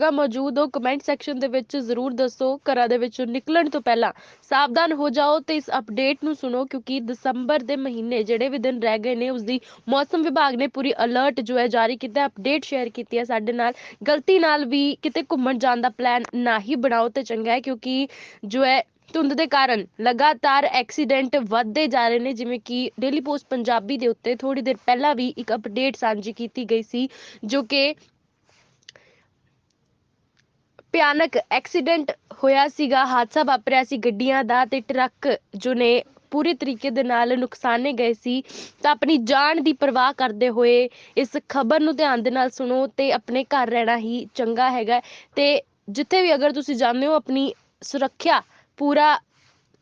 ਜਗ੍ਹਾ ਮੌਜੂਦ ਹੋ ਕਮੈਂਟ ਸੈਕਸ਼ਨ ਦੇ ਵਿੱਚ ਜ਼ਰੂਰ ਦੱਸੋ, ਘਰਾਂ ਦੇ ਵਿੱਚੋਂ ਨਿਕਲਣ ਤੋਂ ਪਹਿਲਾਂ ਸਾਵਧਾਨ ਹੋ ਜਾਓ ਤੇ ਇਸ ਅਪਡੇਟ ਨੂੰ ਸੁਣੋ, ਕਿਉਂਕਿ ਦਸੰਬਰ ਦੇ ਮਹੀਨੇ ਜਿਹੜੇ ਵੀ ਦਿਨ ਰਹਿ ਗਏ ਨੇ ਉਸ ਦੀ ਮੌਸਮ ਵਿਭਾਗ ਨੇ ਪੂਰੀ ਅਲਰਟ ਜੋ ਹੈ ਜਾਰੀ ਕੀਤਾ ਅਪਡੇਟ ਸ਼ੇਅਰ ਕੀਤੀ ਹੈ ਸਾਡੇ ਨਾਲ। ਗਲਤੀ ਨਾਲ ਵੀ ਕਿਤੇ ਘੁੰਮਣ ਜਾਣ ਦਾ ਪਲਾਨ ਨਾ ਹੀ ਬਣਾਓ ਤੇ ਚੰਗਾ ਹੈ, ਕਿਉਂਕਿ ਜੋ ਹੈ ਧੁੰਦ ਦੇ ਕਾਰਨ ਲਗਾਤਾਰ ਐਕਸੀਡੈਂਟ ਵੱਧਦੇ ਜਾ ਰਹੇ ਨੇ, ਜਿਵੇਂ ਕਿ ਡੇਲੀ ਪੋਸਟ ਪੰਜਾਬੀ ਦੇ ਉੱਤੇ ਥੋੜੀ ਦੇਰ ਪਹਿਲਾਂ ਵੀ ਇੱਕ ਅਪਡੇਟ ਸਾਂਝੀ ਕੀਤੀ ਗਈ ਸੀ, ਜੋ ਕਿ ਭਿਆਨਕ ਐਕਸੀਡੈਂਟ ਹੋਇਆ ਸੀਗਾ, ਹਾਦਸਾ ਵਾਪਰਿਆ ਸੀ ਗੱਡੀਆਂ ਦਾ ਤੇ ਟਰੱਕ ਜੋ ਨੇ ਪੂਰੀ ਤਰੀਕੇ ਦੇ ਨਾਲ ਨੁਕਸਾਨੇ ਗਏ ਸੀ। ਤਾਂ ਆਪਣੀ ਜਾਨ ਦੀ ਪਰਵਾਹ ਕਰਦੇ ਹੋਏ ਇਸ ਖਬਰ ਨੂੰ ਧਿਆਨ ਦੇ ਨਾਲ ਸੁਣੋ ਤੇ ਆਪਣੇ ਘਰ ਰਹਿਣਾ ਹੀ ਚੰਗਾ ਹੈਗਾ। ਤੇ ਜਿੱਥੇ ਵੀ ਅਗਰ ਤੁਸੀਂ ਜਾਂਦੇ ਹੋ, ਆਪਣੀ ਸੁਰੱਖਿਆ ਪੂਰਾ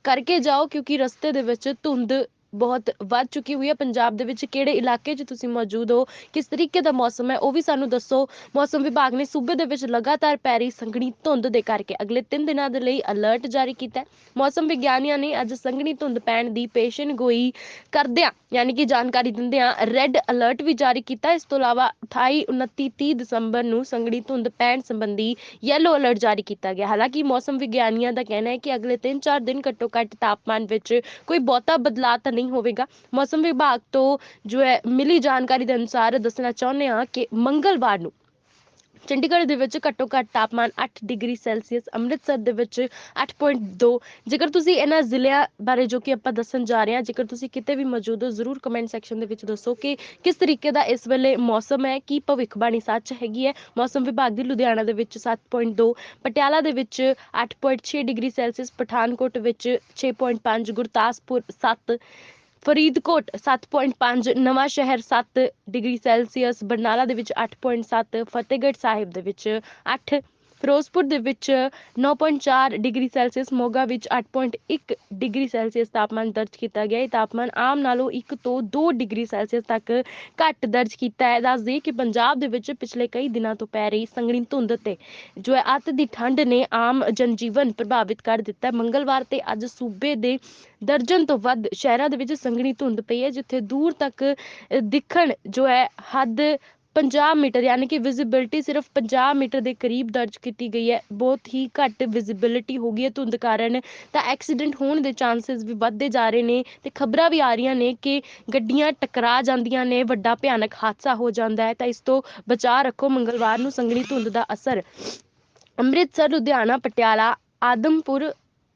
ਕਰਕੇ ਜਾਓ ਕਿਉਂਕਿ ਰਸਤੇ ਦੇ ਵਿੱਚ ਧੁੰਦ ਬਹੁਤ ਵੱਧ ਚੁੱਕੀ ਹੋਈ ਹੈ। ਪੰਜਾਬ ਦੇ ਵਿੱਚ ਕਿਹੜੇ ਇਲਾਕੇ 'ਚ ਤੁਸੀਂ ਮੌਜੂਦ ਹੋ? ਕਿਸ ਤਰੀਕੇ ਦਾ ਮੌਸਮ ਹੈ? ਉਹ ਵੀ ਸਾਨੂੰ ਦੱਸੋ। ਮੌਸਮ ਵਿਭਾਗ ਨੇ ਸੂਬੇ ਦੇ ਵਿੱਚ ਲਗਾਤਾਰ ਪੈ ਰਹੀ ਸੰਘਣੀ ਧੁੰਦ ਦੇ ਕਰਕੇ ਅਗਲੇ 3 ਦਿਨਾਂ ਦੇ ਲਈ ਅਲਰਟ ਜਾਰੀ ਕੀਤਾ ਹੈ। ਮੌਸਮ ਵਿਗਿਆਨੀਆਂ ਨੇ ਅੱਜ ਸੰਘਣੀ ਧੁੰਦ ਪੈਣ ਦੀ ਪੇਸ਼ਨ ਕਰਦਿਆਂ, ਯਾਨੀ ਕਿ ਜਾਣਕਾਰੀ ਦਿੰਦਿਆਂ ਰੈੱਡ ਅਲਰਟ ਵੀ ਜਾਰੀ ਕੀਤਾ। ਇਸ ਤੋਂ ਇਲਾਵਾ 28 29 30 ਦਸੰਬਰ ਨੂੰ ਸੰਘਣੀ ਧੁੰਦ ਪੈਣ ਸੰਬੰਧੀ ਯੈਲੋ ਅਲਰਟ ਜਾਰੀ ਕੀਤਾ ਗਿਆ। ਹਾਲਾਂਕਿ ਮੌਸਮ ਵਿਗਿਆਨੀਆਂ ਦਾ ਕਹਿਣਾ ਹੈ ਕਿ ਅਗਲੇ 3-4 ਦਿਨ ਘੱਟੋ ਘੱਟ ਤਾਪਮਾਨ ਵਿੱਚ ਕੋਈ ਬਹੁਤਾ ਬਦਲਾਅ ਤਾਂ ਨਹੀਂ ਹੋਵੇਗਾ। ਮੌਸਮ ਵਿਭਾਗ ਤੋਂ ਜੋ ਹੈ, ਮਿਲੀ ਜਾਣਕਾਰੀ ਦੇ ਅਨੁਸਾਰ ਦੱਸਣਾ ਚਾਹੁੰਦੇ ਹਾਂ ਕਿ ਮੰਗਲਵਾਰ ਨੂੰ ਚੰਡੀਗੜ੍ਹ ਦੇ ਵਿੱਚ ਘੱਟੋ ਘੱਟ ਤਾਪਮਾਨ 8 ਡਿਗਰੀ ਸੈਲਸੀਅਸ, ਅੰਮ੍ਰਿਤਸਰ ਦੇ ਵਿੱਚ 8.2 ਜੇਕਰ ਤੁਸੀਂ ਇਹਨਾਂ ਜ਼ਿਲ੍ਹਿਆਂ ਬਾਰੇ ਜੋ ਕਿ ਆਪਾਂ ਦੱਸਣ ਜਾ ਰਹੇ ਹਾਂ, ਜੇਕਰ ਤੁਸੀਂ ਕਿਤੇ ਵੀ ਮੌਜੂਦ ਹੋ, ਜ਼ਰੂਰ ਕਮੈਂਟ ਸੈਕਸ਼ਨ ਦੇ ਵਿੱਚ ਦੱਸੋ ਕਿ ਕਿਸ ਤਰੀਕੇ ਦਾ ਇਸ ਵੇਲੇ ਮੌਸਮ ਹੈ, ਕੀ ਭਵਿੱਖਬਾਣੀ ਸੱਚ ਹੈਗੀ ਹੈ। ਮੌਸਮ ਵਿਭਾਗ ਦੀ ਲੁਧਿਆਣਾ ਦੇ ਵਿੱਚ 7.2 ਪਟਿਆਲਾ ਦੇ ਵਿੱਚ 8.6 ਡਿਗਰੀ ਸੈਲਸੀਅਸ, ਪਠਾਨਕੋਟ ਵਿੱਚ 6.5 ਗੁਰਦਾਸਪੁਰ 7 ਫਰੀਦਕੋਟ 7.5 ਨਵਾਂ ਸ਼ਹਿਰ 7 ਡਿਗਰੀ ਸੈਲਸੀਅਸ, ਬਰਨਾਲਾ ਦੇ ਵਿੱਚ 8.7 ਫਤਿਹਗੜ੍ਹ ਸਾਹਿਬ ਦੇ ਵਿੱਚ 8 ਫਿਰੋਜ਼ਪੁਰ ਦੇ ਵਿੱਚ 9.4 ਡਿਗਰੀ ਸੈਲਸੀਅਸ ਮੋਗਾ ਵਿੱਚ 8.1 ਡਿਗਰੀ ਸੈਲਸੀਅਸ ਤਾਪਮਾਨ ਦਰਜ ਕੀਤਾ ਗਿਆ। ਇਹ ਤਾਪਮਾਨ ਆਮ ਨਾਲੋਂ 1 ਤੋਂ 2 ਡਿਗਰੀ ਸੈਲਸੀਅਸ ਤੱਕ ਘੱਟ ਦਰਜ ਕੀਤਾ ਹੈ। ਦੱਸ ਦਈਏ ਕਿ ਪੰਜਾਬ ਦੇ ਵਿੱਚ ਪਿਛਲੇ ਕਈ ਦਿਨਾਂ ਤੋਂ ਪੈ ਰਹੀ ਸੰਘਣੀ ਧੁੰਦ ਤੇ ਜੋ ਹੈ ਅੱਤ ਦੀ ਠੰਡ ਨੇ ਆਮ ਜਨਜੀਵਨ ਪ੍ਰਭਾਵਿਤ ਕਰ ਦਿੱਤਾ ਮੰਗਲਵਾਰ ਤੇ ਅੱਜ ਸੂਬੇ ਦੇ ਦਰਜਨ ਤੋਂ ਵੱਧ ਸ਼ਹਿਰਾਂ ਦੇ ਵਿੱਚ ਸੰਘਣੀ ਧੁੰਦ ਪਈ ਹੈ ਜਿੱਥੇ ਦੂਰ ਤੱਕ ਅ, ਦਿਖਣ ਜੋ ਹੈ ਹੱਦ 50 ਮੀਟਰ, ਯਾਨੀ ਕਿ ਵਿਜ਼ਿਬਿਲਟੀ ਸਿਰਫ 50 ਮੀਟਰ ਦੇ ਕਰੀਬ ਦਰਜ ਕੀਤੀ ਗਈ ਹੈ। ਬਹੁਤ ਹੀ ਘੱਟ ਵਿਜ਼ਿਬਿਲਟੀ ਹੋ ਗਈ ਹੈ ਧੁੰਦ ਕਾਰਨ। ਤਾਂ ਐਕਸੀਡੈਂਟ ਹੋਣ ਦੇ ਚਾਂਸਸ ਵੀ ਵੱਧਦੇ ਜਾ ਰਹੇ ਨੇ ਤੇ ਖਬਰਾਂ ਵੀ ਆ ਰਹੀਆਂ ਨੇ ਕਿ ਗੱਡੀਆਂ ਟਕਰਾ ਜਾਂਦੀਆਂ ਨੇ, ਵੱਡਾ ਭਿਆਨਕ ਹਾਦਸਾ ਹੋ ਜਾਂਦਾ ਹੈ। ਤਾਂ ਇਸ ਤੋਂ ਬਚਾਅ ਰੱਖੋ, ਮੰਗਲਵਾਰ ਨੂੰ ਸੰਘਣੀ ਧੁੰਦ ਦਾ ਅਸਰ। ਅੰਮ੍ਰਿਤਸਰ, ਲੁਧਿਆਣਾ, ਪਟਿਆਲਾ, ਆਦਮਪੁਰ,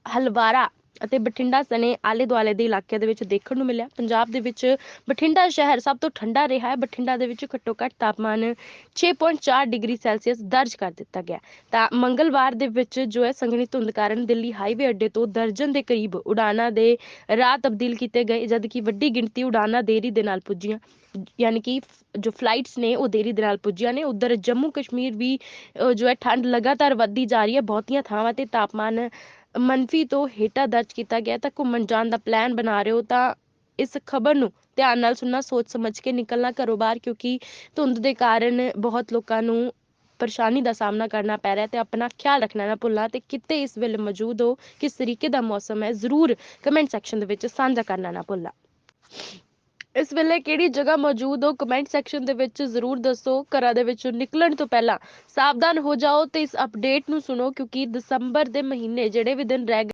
ਹਲਵਾਰਾ ਅਤੇ ਬਠਿੰਡਾ ਸਣੇ ਆਲੇ ਦੁਆਲੇ ਦੇ ਇਲਾਕਿਆਂ ਦੇ ਵਿੱਚ ਦੇਖਣ ਨੂੰ ਮਿਲਿਆ। ਪੰਜਾਬ ਦੇ ਵਿੱਚ ਬਠਿੰਡਾ ਸ਼ਹਿਰ ਸਭ ਤੋਂ ਠੰਡਾ ਰਿਹਾ ਹੈ। ਬਠਿੰਡਾ ਦੇ ਵਿੱਚ ਘੱਟੋ ਘੱਟ ਤਾਪਮਾਨ 6.4 ਡਿਗਰੀ ਸੈਲਸੀਅਸ ਦਰਜ ਕਰ ਦਿੱਤਾ ਗਿਆ ਤਾਂ ਮੰਗਲਵਾਰ ਦੇ ਵਿੱਚ ਜੋ ਹੈ ਸੰਘਣੀ ਧੁੰਦ ਕਾਰਨ ਦਿੱਲੀ ਹਾਈਵੇ ਅੱਡੇ ਤੋਂ ਦਰਜਨ ਦੇ ਕਰੀਬ ਉਡਾਨਾਂ ਦੇ ਰਾਹ ਤਬਦੀਲ ਕੀਤੇ ਗਏ ਜਦਕਿ ਵੱਡੀ ਗਿਣਤੀ ਉਡਾਨਾਂ ਦੇਰੀ ਦੇ ਨਾਲ ਪੁੱਜੀਆਂ। ਯਾਨੀ ਕਿ ਜੋ ਫਲਾਈਟਸ ਨੇ ਉਹ ਦੇਰੀ ਦੇ ਨਾਲ ਪੁੱਜੀਆਂ ਨੇ। ਉਧਰ ਜੰਮੂ ਕਸ਼ਮੀਰ ਵੀ ਜੋ ਹੈ ਠੰਡ ਲਗਾਤਾਰ ਵੱਧਦੀ ਜਾ ਰਹੀ ਹੈ ਬਹੁਤੀਆਂ ਥਾਵਾਂ ਤੇ ਤਾਪਮਾਨ ਮੰਨਫੀ ਤੋਂ ਹੇਠਾਂ ਦਰਜ ਕੀਤਾ ਗਿਆ ਤਾਂ ਘੁੰਮਣ ਜਾਣ ਦਾ ਪਲਾਨ ਬਣਾ ਰਹੇ ਹੋ ਤਾਂ ਇਸ ਖਬਰ ਨੂੰ ਧਿਆਨ ਨਾਲ ਸੁਣਨਾ, ਸੋਚ ਸਮਝ ਕੇ ਨਿਕਲਣਾ ਘਰੋਂ ਬਾਹਰ ਕਿਉਂਕਿ ਧੁੰਦ ਦੇ ਕਾਰਨ ਬਹੁਤ ਲੋਕਾਂ ਨੂੰ ਪਰੇਸ਼ਾਨੀ ਦਾ ਸਾਹਮਣਾ ਕਰਨਾ ਪੈ ਰਿਹਾ ਤੇ ਆਪਣਾ ਖਿਆਲ ਰੱਖਣਾ ਨਾ ਭੁੱਲਣਾ ਤੇ ਕਿਤੇ ਇਸ ਵੇਲੇ ਮੌਜੂਦ ਹੋ, ਕਿਸ ਤਰੀਕੇ ਦਾ ਮੌਸਮ ਹੈ ਜ਼ਰੂਰ ਕਮੈਂਟ ਸੈਕਸ਼ਨ ਦੇ ਵਿੱਚ ਸਾਂਝਾ ਕਰਨਾ ਨਾ ਭੁੱਲਣਾ। ਇਸ ਵੇਲੇ ਕਿਹੜੀ ਜਗ੍ਹਾ ਮੌਜੂਦ ਹੋ? ਕਮੈਂਟ ਸੈਕਸ਼ਨ ਦੇ ਵਿੱਚ ਜ਼ਰੂਰ ਦੱਸੋ। ਘਰਾਂ ਦੇ ਵਿੱਚੋਂ ਨਿਕਲਣ ਤੋਂ ਪਹਿਲਾਂ ਸਾਵਧਾਨ ਹੋ ਜਾਓ ਤੇ ਇਸ ਅਪਡੇਟ ਨੂੰ ਸੁਣੋ ਕਿਉਂਕਿ ਦਸੰਬਰ ਦੇ ਮਹੀਨੇ ਜਿਹੜੇ ਵੀ ਦਿਨ ਰਹਿ ਗਏ